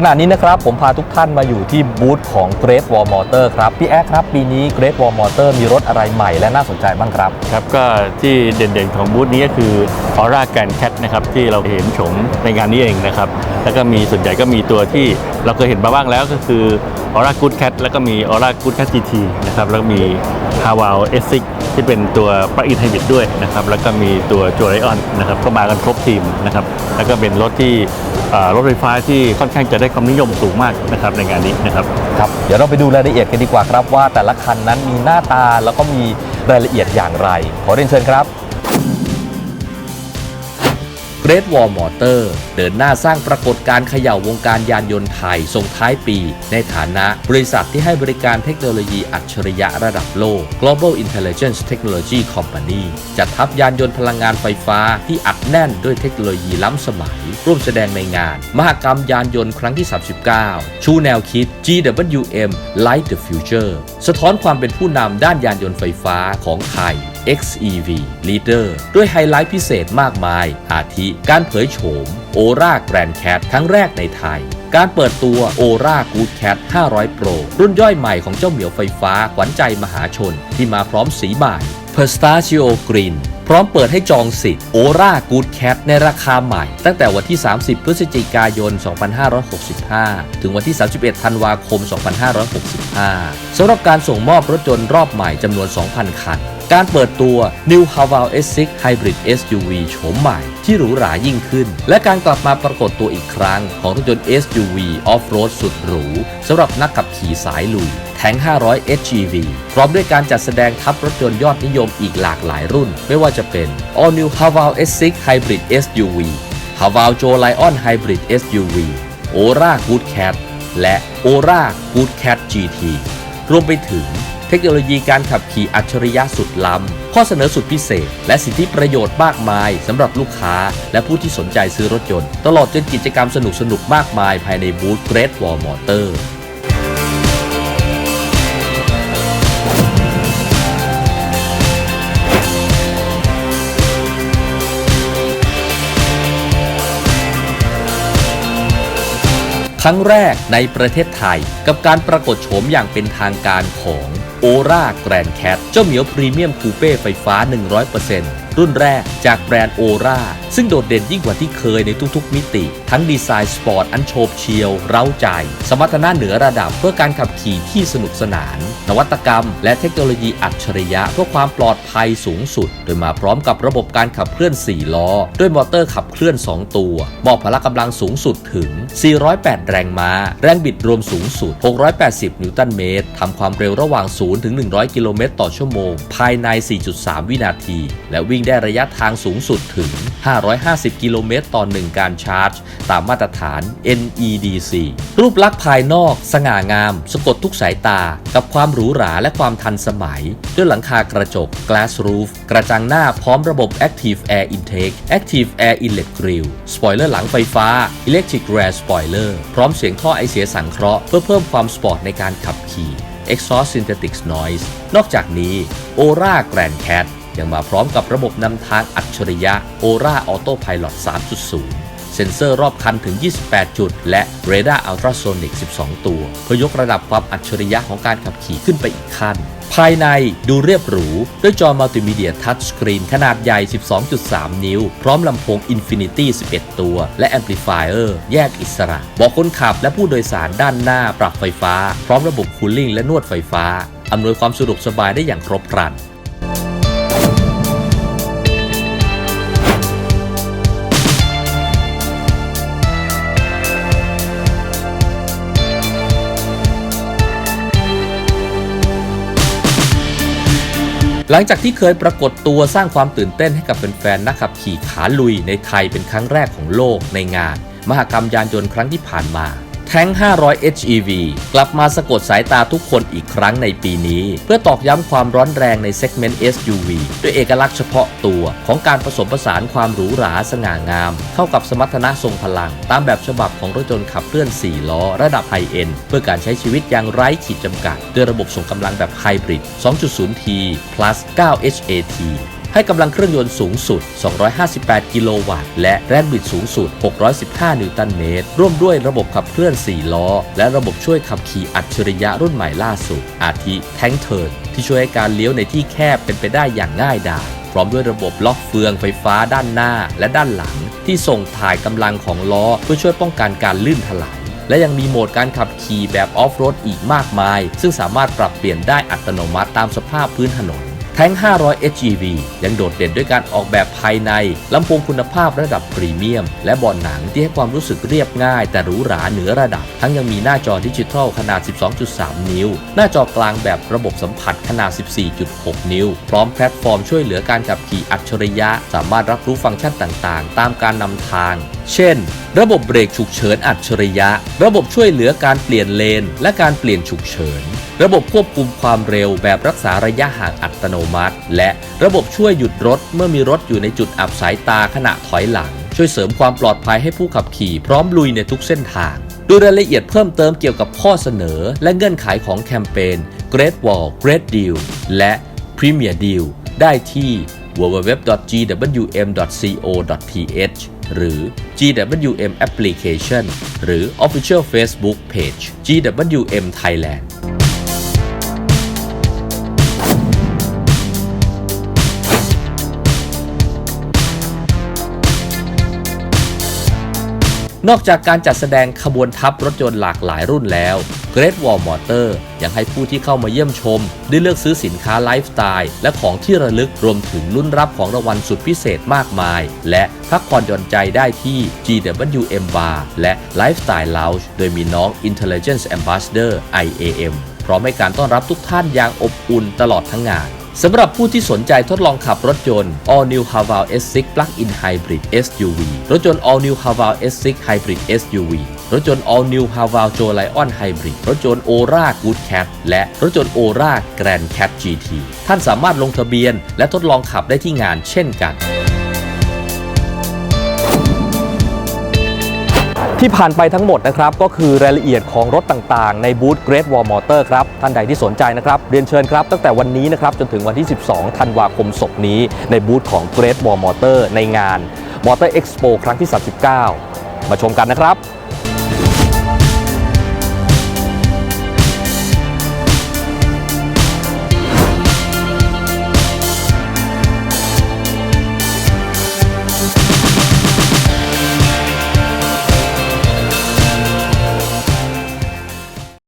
ขณะนี้นะครับผมพาทุกท่านมาอยู่ที่บูธของ Great Wall Motor ครับ พี่แอ๊ครับ ปีนี้ Great Wall Motor มีรถอะไรใหม่และน่าสนใจบ้างครับ ครับก็ที่เด่นๆของบูธนี้ก็คือ Aura Grand Cat นะครับที่เราเห็นชมในงานนี้เองนะครับ แล้วก็มีส่วนใหญ่ก็มีตัวที่เราเคยเห็นมาบ้างแล้วก็คือ Aura Good Cat แล้วก็มี Aura Good Cat GT นะครับแล้วก็มี h a w a l S6 ที่เป็นตัวปลั๊กอินไฮบริดด้วยนะครับแล้วก็มีตัว j o y o n นะครับก็มากันครบทีมนะครับแล้วก็เป็นรถที่รถไฟฟ้าที่ค่อนข้างจะได้ความนิยมสูงมากนะครับในงานนี้นะครับครับเดี๋ยวเราไปดูรายละเอียดกันดีกว่าครับว่าแต่ละคันนั้นมีหน้าตาแล้วก็มีรายละเอียดอย่างไร ขอเรียนเชิญครับ Great Wall Motor เดินหน้าสร้างปรากฏการณ์เขย่าวงการยานยนต์ไทยส่งท้ายปี ในฐานะบริษัทที่ให้บริการเทคโนโลยีอัจฉริยะระดับโลก Global Intelligence Technology Company จัดทัพยานยนต์พลังงานไฟฟ้าที่อัดแน่นด้วยเทคโนโลยีล้ำสมัย ร่วมแสดงในงาน มหกรรมยานยนต์ครั้งที่ 39 ชูแนวคิด GWM Light the Future สะท้อนความเป็นผู้นำด้านยานยนต์ไฟฟ้าของไทย XEV Leader ด้วยไฮไลท์พิเศษมากมาย อาทิการเผยโฉม Ora Grand Cat ครั้งแรกในไทย การเปิดตัว Ora Good Cat 500 Pro รุ่นย่อยใหม่ของเจ้าเหมียวไฟฟ้าขวัญใจมหาชนที่มาพร้อมสีใหม่ Pistachio Green พร้อมเปิดให้จองสิทธิ์ Ora Good Cat ในราคาใหม่ ตั้งแต่วันที่ 30 พฤศจิกายน 2565 ถึงวันที่ 31 ธันวาคม 2565 สำหรับการส่งมอบรถยนต์รอบใหม่จำนวน 2,000 คัน การเปิดตัว New h a v a l S6 Hybrid SUV โฉมใหม่ ที่หรูหรายิ่งขึ้น และการกลับมาปรากฏตัวอีกครั้ง ของรถยนต์ SUV Off-road สุดหรูสำหรับนักขับขี่สายลุยแทง500 HGV พร้อมด้วยการจัดแสดงทับรถยนต์ยอดนิยมอีกหลากหลายรุ่น ไม่ว่าจะเป็น All New h a v a l S6 Hybrid SUV h a v a l Joe Lion Hybrid SUV Ora Good Cat และ Ora Good Cat GT รวมไปถึงเทคโนโลยีการขับขี่อัจฉริยะสุดล้ำ ข้อเสนอสุดพิเศษ และสิทธิประโยชน์มากมายสำหรับลูกค้า และผู้ที่สนใจซื้อรถยนต์ ตลอดจนกิจกรรมสนุกๆมากมายภายในบูธ Great Wall Motor ครั้งแรกในประเทศไทยกับการปรากฏโฉมอย่างเป็นทางการของ o r a Grand Cat เจ้าเหมียวพรีเมียมคูเป้ไฟฟ้า 100%รุ่นแรกจากแบรนด์ o r a ซึ่งโดดเด่นยิ่งกว่าที่เคยในทุกๆ มิติ ทั้งดีไซน์สปอร์ตอันโฉบเฉียว เร้าใจ สมรรถนะเหนือระดับเพื่อการขับขี่ที่สนุกสนาน นวัตกรรม และเทคโนโลยีอัจฉริยะเพื่อความปลอดภัยสูงสุด โดยมาพร้อมกับระบบการขับเคลื่อน 4 ล้อ ด้วยมอเตอร์ขับเคลื่อน 2 ตัว มอบพละกำลังสูงสุดถึง 408 แรงม้า แรงบิดรวมสูงสุด 680 นิวตันเมตรทำความเร็วระหว่าง 0 ถึง 100 กิโลเมตรต่อชั่วโมง ภายใน 4.3 วินาที และวิ่งได้ระยะทางสูงสุดถึง5 550 กิโลเมตรต่อ 1 การชาร์จ ตามมาตรฐาน NEDC รูปลักษณ์ภายนอก สง่างาม สะกดทุกสายตา กับความหรูหราและความทันสมัย ด้วยหลังคากระจก Glass Roof กระจังหน้าพร้อมระบบ Active Air Intake Active Air Inlet Grill สปอยเลอร์หลังไฟฟ้า Electric Rear Spoiler พร้อมเสียงท่อไอเสียสังเคราะห์เพื่อเพิ่มความสปอร์ตในการขับขี่ Exhaust Synthetic Noise นอกจากนี้ Ora Grand Cat ยังมาพร้อมกับระบบนำทางอัจฉริยะ Ora Autopilot 3.0 เซ็นเซอร์รอบคันถึง 28 จุด และ r a d a r Ultrasonic 12 ตัว เพื่อยกระดับความอัจฉริยะของการขับขี่ขึ้นไปอีกขั้น ภายในดูเรียบหรู ด้วยจอมัลติมีเดียทัชสกรีนขนาดใหญ่ 12.3 นิ้ว พร้อมลำโพง Infinity 11 ตัว และแอมพลิฟายเออร์แยกอิสระเบอกคนขับและผู้โดยสารด้านหน้าปรับไฟฟ้า พร้อมระบบคูลลิ่งและนวดไฟฟ้าอำนวยความสะดวกสบายได้อย่างครบครัน หลังจากที่เคยปรากฏตัวสร้างความตื่นเต้นให้กับแฟนๆนักขับขี่ขาลุยในไทยเป็นครั้งแรกของโลกในงาน มหกรรมยานยนต์ครั้งที่ผ่านมา แท้ง 500 HEV กลับมาสะกดสายตาทุกคนอีกครั้งในปีนี้ เพื่อตอกย้ำความร้อนแรงในเซกเมนต์ SUV ด้วยเอกลักษณ์เฉพาะตัวของการผสมผสานความหรูหราสง่างาม เข้ากับสมรรถนะทรงพลัง ตามแบบฉบับของรถยนต์ขับเคลื่อน 4 ล้อ ระดับไฮเอ็นเพื่อการใช้ชีวิตอย่างไร้ขีดจำกัด ด้วยระบบส่งกำลังแบบไฮบริด 2.0T plus 9 HAT ให้กำลังเครื่องยนต์สูงสุด 258 กิโลวัตต์ และแรงบิดสูงสุด 615 นิวตันเมตร ร่วมด้วยระบบขับเคลื่อน 4 ล้อ และระบบช่วยขับขี่อัจฉริยะรุ่นใหม่ล่าสุด อาทิแทงเทิร์นที่ช่วยให้การเลี้ยวในที่แคบเป็นไปได้อย่างง่ายดายพร้อมด้วยระบบล็อกเฟืองไฟฟ้าด้านหน้าและด้านหลัง ที่ส่งถ่ายกำลังของล้อเพื่อช่วยป้องกันการลื่นถลายและยังมีโหมดการขับขี่แบบออฟโรดอีกมากมาย ซึ่งสามารถปรับเปลี่ยนได้อัตโนมัติตามสภาพพื้นถนน แท้ง 500 HGV ยังโดดเด่นด้วยการออกแบบภายใน ลำโพงคุณภาพระดับพรีเมียม และเบาะหนังที่ให้ความรู้สึกเรียบง่าย แต่หรูหราเหนือระดับ ทั้งยังมีหน้าจอดิจิทัลขนาด 12.3 นิ้ว หน้าจอกลางแบบระบบสัมผัสขนาด 14.6 นิ้ว พร้อมแพลตฟอร์มช่วยเหลือการขับขี่อัจฉริยะ สามารถรับรู้ฟังก์ชันต่างๆ ตามการนำทาง เช่น ระบบเบรกฉุกเฉินอัจฉริยะ ระบบช่วยเหลือการเปลี่ยนเลน และการเปลี่ยนฉุกเฉิน ระบบควบคุมความเร็วแบบรักษาระยะห่างอัตโนมัติ และระบบช่วยหยุดรถเมื่อมีรถอยู่ในจุดอับสายตาขณะถอยหลัง ช่วยเสริมความปลอดภัยให้ผู้ขับขี่พร้อมลุยในทุกเส้นทาง ดูรายละเอียดเพิ่มเติมเกี่ยวกับข้อเสนอ และเงื่อนไขของแคมเปญ Great Wall Great Deal และ Premier Deal ได้ที่ www.gwm.co.th หรือ GWM Application หรือ Official Facebook Page GWM Thailand นอกจากการจัดแสดงขบวนทัพรถยนต์หลากหลายรุ่นแล้ว Great Wall Motor ยังให้ผู้ที่เข้ามาเยี่ยมชม ได้เลือกซื้อสินค้าไลฟ์สไตล์และของที่ระลึกรวมถึงลุ้นรับของรางวัลสุดพิเศษมากมาย และพักผ่อนหย่อนใจได้ที่ GWM Bar และ Lifestyle Lounge โดยมีน้อง Intelligence Ambassador IAM พร้อมให้การต้อนรับทุกท่านอย่างอบอุ่นตลอดทั้งงาน สำหรับผู้ที่สนใจทดลองขับรถยนต์ All New Haval S6 Plug-in Hybrid SUV รถยนต์ All New Haval S6 Hybrid SUV รถยนต์ All New Haval j o Lion Hybrid รถยนต์ Ora Good Cat และรถยนต์ Ora Grand Cat GT ท่านสามารถลงทะเบียนและทดลองขับได้ที่งานเช่นกัน ที่ผ่านไปทั้งหมดนะครับก็คือรายละเอียดของรถต่างๆ ในบูธ Great Wall Motor ครับ ท่านใดที่สนใจนะครับเรียนเชิญครับ ตั้งแต่วันนี้นะครับจนถึงวันที่ 12 ธันวาคมศกนี้ ในบูธของ Great Wall Motor ในงาน Motor Expo ครั้งที่ 39 มาชมกันนะครับ